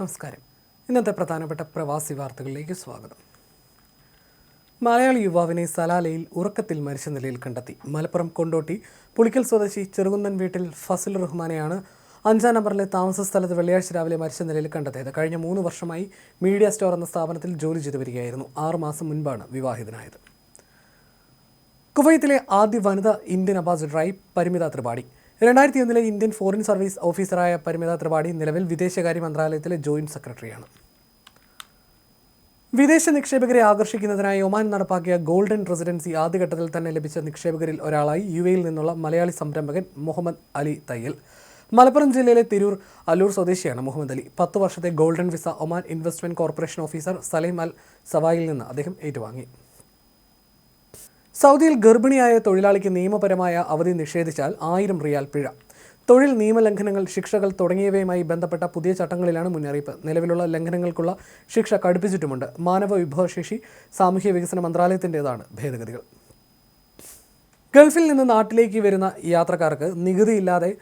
നമസ്കാരം. ഇന്നത്തെ പ്രധാനപ്പെട്ട പ്രവാസി വാർത്തകളിലേക്ക് സ്വാഗതം. മലയാളി യുവാവിനെ സലാലയിൽ ഉറക്കത്തിൽ മരിച്ച നിലയിൽ കണ്ടെത്തി. മലപ്പുറം കൊണ്ടോട്ടി പുളിക്കൽ സ്വദേശി ചെറുകുന്നൻ വീട്ടിൽ ഫസിൽ റഹ്മാനെയാണ് അഞ്ചാം നമ്പറിലെ താമസ സ്ഥലത്ത് വെള്ളിയാഴ്ച രാവിലെ മരിച്ച നിലയിൽ കണ്ടെത്തിയത്. കഴിഞ്ഞ മൂന്ന് വർഷമായി മീഡിയ സ്റ്റോർ എന്ന സ്ഥാപനത്തിൽ ജോലി ചെയ്തു വരികയായിരുന്നു. ആറുമാസം മുൻപാണ് വിവാഹിതനായത്. കുവൈത്തിലെ ആദ്യ വനിത ഇന്ത്യൻ അംബാസിഡറായി പരിമിത ത്രിപാഠി. രണ്ടായിരത്തി ഒന്നിലെ ഇന്ത്യൻ ഫോറിൻ സർവീസ് ഓഫീസറായ പരിമിത ത്രിപാഠി നിലവിൽ വിദേശകാര്യ മന്ത്രാലയത്തിലെ ജോയിന്റ് സെക്രട്ടറിയാണ്. വിദേശ നിക്ഷേപകരെ ആകർഷിക്കുന്നതിനായി ഒമാൻ നടപ്പാക്കിയ ഗോൾഡൻ റെസിഡൻസി ആദ്യഘട്ടത്തിൽ തന്നെ ലഭിച്ച നിക്ഷേപകരിൽ ഒരാളായി യു എയിൽ നിന്നുള്ള മലയാളി സംരംഭകൻ മുഹമ്മദ് അലി തയ്യൽ. മലപ്പുറം ജില്ലയിലെ തിരൂർ അല്ലൂർ സ്വദേശിയാണ് മുഹമ്മദ് അലി. പത്ത് വർഷത്തെ golden visa Oman investment corporation officer Salim Al സവായിൽ നിന്ന് അദ്ദേഹം ഏറ്റുവാങ്ങി. സൗദിയിൽ ഗർഭിണിയായ തൊഴിലാളിക്ക് നിയമപരമായ അവധി നിഷേധിച്ചാൽ ആയിരം റിയാൽ പിഴ. തൊഴിൽ നിയമലംഘനങ്ങൾ ശിക്ഷകൾ തുടങ്ങിയവയുമായി ബന്ധപ്പെട്ട പുതിയ ചട്ടങ്ങളിലാണ് മുന്നറിയിപ്പ്. നിലവിലുള്ള ലംഘനങ്ങൾക്കുള്ള ശിക്ഷ കടുപ്പിച്ചിട്ടുമുണ്ട്. മാനവ വിഭവശേഷി സാമൂഹ്യ വികസന മന്ത്രാലയത്തിന്റെതാണ് ഭേദഗതികൾ. ഗൾഫിൽ നിന്ന് നാട്ടിലേക്ക് വരുന്ന യാത്രക്കാർക്ക് നികുതിയില്ലാതെ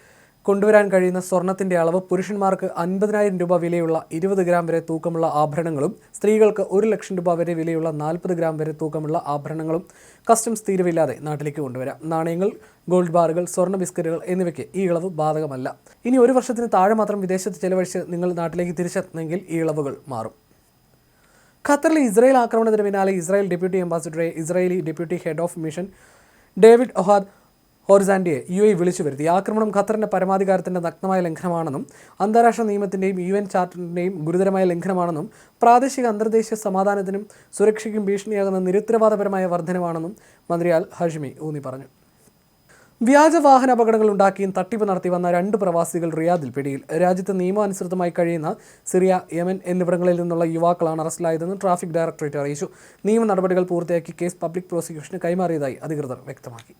കൊണ്ടുവരാൻ കഴിയുന്ന സ്വർണത്തിന്റെ അളവ് പുരുഷന്മാർക്ക് അൻപതിനായിരം രൂപ വിലയുള്ള ഇരുപത് ഗ്രാം വരെ തൂക്കമുള്ള ആഭരണങ്ങളും സ്ത്രീകൾക്ക് ഒരു ലക്ഷം രൂപ വരെ വിലയുള്ള നാൽപ്പത് ഗ്രാം വരെ തൂക്കമുള്ള ആഭരണങ്ങളും കസ്റ്റംസ് തീരുവില്ലാതെ നാട്ടിലേക്ക് കൊണ്ടുവരാം. നാണയങ്ങൾ ഗോൾഡ് ബാറുകൾ സ്വർണ ബിസ്ക്കറ്റുകൾ എന്നിവയ്ക്ക് ഈ ഇളവ് ബാധകമല്ല. ഇനി ഒരു വർഷത്തിന് താഴെ മാത്രം വിദേശത്ത് ചെലവഴിച്ച് നിങ്ങൾ നാട്ടിലേക്ക് തിരിച്ചെത്തുന്നെങ്കിൽ ഈ ഇളവുകൾ മാറും. ഖത്തറിലെ ഇസ്രായേൽ ആക്രമണത്തിന് പിന്നാലെ Israel deputy അംബാസിഡറെ Israeli deputy head of mission David Ohad ഹോർസാൻഡിയെ U A വിളിച്ചു വരുത്തി. ആക്രമണം ഖത്തറിന്റെ പരമാധികാരത്തിന്റെ നഗ്നമായ ലംഘനമാണെന്നും അന്താരാഷ്ട്ര നിയമത്തിന്റെയും യു എൻ ചാർട്ടറിന്റെയും ഗുരുതരമായ ലംഘനമാണെന്നും പ്രാദേശിക അന്തർദേശീയ സമാധാനത്തിനും സുരക്ഷയ്ക്കും ഭീഷണിയാകുന്ന നിരുത്തരവാദപരമായ വർധനമാണെന്നും മന്ത്രി അൽ ഹഷ്മി ഊന്നി പറഞ്ഞു. വ്യാജ വാഹന അപകടങ്ങൾ ഉണ്ടാക്കിയും തട്ടിപ്പ് നടത്തി വന്ന രണ്ട് പ്രവാസികൾ റിയാദിൽ പിടിയിൽ. രാജ്യത്ത് നിയമാനുസൃതമായി കഴിയുന്ന സിറിയ യമൻ എന്നിവിടങ്ങളിൽ നിന്നുള്ള യുവാക്കളാണ് അറസ്റ്റിലായതെന്ന് ട്രാഫിക് ഡയറക്ടറേറ്റ് അറിയിച്ചു. നിയമ നടപടികൾ പൂർത്തിയാക്കി കേസ് പബ്ലിക് പ്രോസിക്യൂഷന് കൈമാറിയതായി അധികൃതർ വ്യക്തമാക്കി.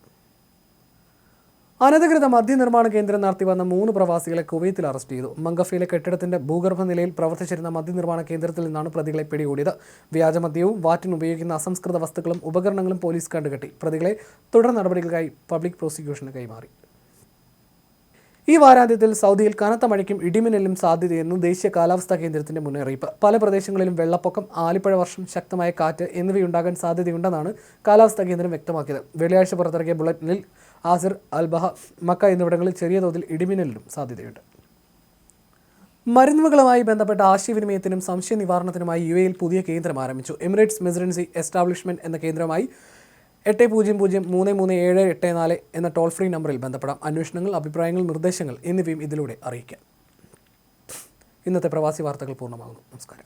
അനധികൃത മദ്യനിർമ്മാണ കേന്ദ്രം നടത്തി വന്ന മൂന്ന് പ്രവാസികളെ കുവൈത്തിൽ അറസ്റ്റ് ചെയ്തു. മംഗഫയിലെ കെട്ടിടത്തിന്റെ ഭൂഗർഭ നിലയിൽ പ്രവർത്തിച്ചിരുന്ന മദ്യനിർമ്മാണ കേന്ദ്രത്തിൽ നിന്നാണ് പ്രതികളെ പിടികൂടിയത്. വ്യാജമദ്യവും വാറ്റിന് ഉപയോഗിക്കുന്ന അസംസ്കൃത വസ്തുക്കളും ഉപകരണങ്ങളും പോലീസ് കണ്ടുകെട്ടി. പ്രതികളെ തുടർ നടപടികൾക്കായി പബ്ലിക് പ്രോസിക്യൂഷന് കൈമാറി. ഈ വാരാന്ത്യത്തിൽ സൗദിയിൽ കനത്ത മഴയ്ക്കും ഇടിമിന്നലിനും സാധ്യതയെന്ന് ദേശീയ കാലാവസ്ഥാ കേന്ദ്രത്തിന്റെ മുന്നറിയിപ്പ്. പല പ്രദേശങ്ങളിലും വെള്ളപ്പൊക്കം ആലിപ്പഴ വർഷം ശക്തമായ കാറ്റ് എന്നിവയുണ്ടാകാൻ സാധ്യതയുണ്ടെന്നാണ് കാലാവസ്ഥാ കേന്ദ്രം വ്യക്തമാക്കിയത്. വെള്ളിയാഴ്ച പുറത്തിറക്കിയ ബുള്ളറ്റിനിൽ ആസിർ അൽബഹ മക്ക എന്നിവിടങ്ങളിൽ ചെറിയ തോതിൽ ഇടിമിന്നലിനും സാധ്യതയുണ്ട്. മരുന്നുകളുമായി ബന്ധപ്പെട്ട ആശയവിനിമയത്തിനും സംശയ നിവാരണത്തിനുമായി യു എയിൽ പുതിയ കേന്ദ്രം ആരംഭിച്ചു. എമിറേറ്റ്സ് മെസിഡൻസി എസ്റ്റാബ്ലിഷ്മെന്റ് എന്ന കേന്ദ്രമായി എട്ട് പൂജ്യം പൂജ്യം മൂന്ന് മൂന്ന് ഏഴ് എട്ട് നാല് എന്ന ടോൾ ഫ്രീ നമ്പറിൽ ബന്ധപ്പെടാം. അന്വേഷണങ്ങൾ അഭിപ്രായങ്ങൾ നിർദ്ദേശങ്ങൾ എന്നിവയും ഇതിലൂടെ അറിയിക്കാം. ഇന്നത്തെ പ്രവാസി വാർത്തകൾ പൂർണമാകുന്നു. നമസ്കാരം.